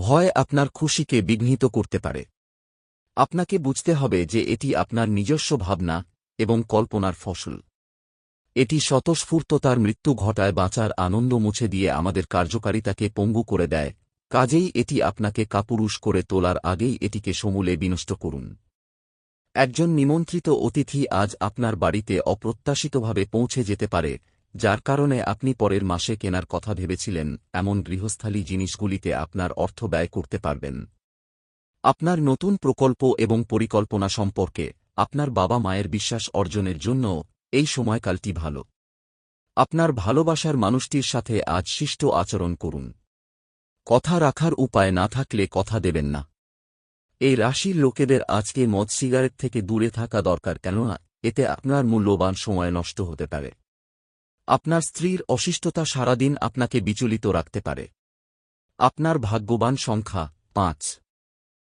ভয় আপনার খুশিকে বিঘ্নিত করতে পারে। আপনাকে বুঝতে হবে যে এটি আপনার নিজস্ব ভাবনা এবং কল্পনার ফসল। এটি স্বতঃস্ফূর্ততার মৃত্যু ঘটায় বাঁচার আনন্দ মুছে দিয়ে আমাদের কার্যকারিতাকে পঙ্গু করে দেয়। কাজেই এটি আপনাকে কাপুরুষ করে তোলার আগেই এটিকে সমূলে বিনষ্ট করুন। একজন নিমন্ত্রিত অতিথি আজ আপনার বাড়িতে অপ্রত্যাশিতভাবে পৌঁছে যেতে পারে। যার কারণে আপনি পরের মাসে কেনার কথা ভেবেছিলেন, এমন গৃহস্থালী জিনিসগুলিতে আপনার অর্থ ব্যয় করতে পারবেন। আপনার নতুন প্রকল্প এবং পরিকল্পনা সম্পর্কে আপনার বাবা মায়ের বিশ্বাস অর্জনের জন্য এই সময়কালটি ভালো। আপনার ভালোবাসার মানুষটির সাথে আজ শিষ্ট আচরণ করুন। কথা রাখার উপায় না থাকলে কথা দেবেন না। এই রাশির লোকেদের আজকে মদ সিগারেট থেকে দূরে থাকা দরকার কেননা, এতে আপনার মূল্যবান সময় নষ্ট হতে পারে। আপনার স্ত্রীর অসুস্থতা সারাদিন আপনাকে বিচলিত রাখতে পারে। আপনার ভাগ্যবান সংখ্যা পাঁচ।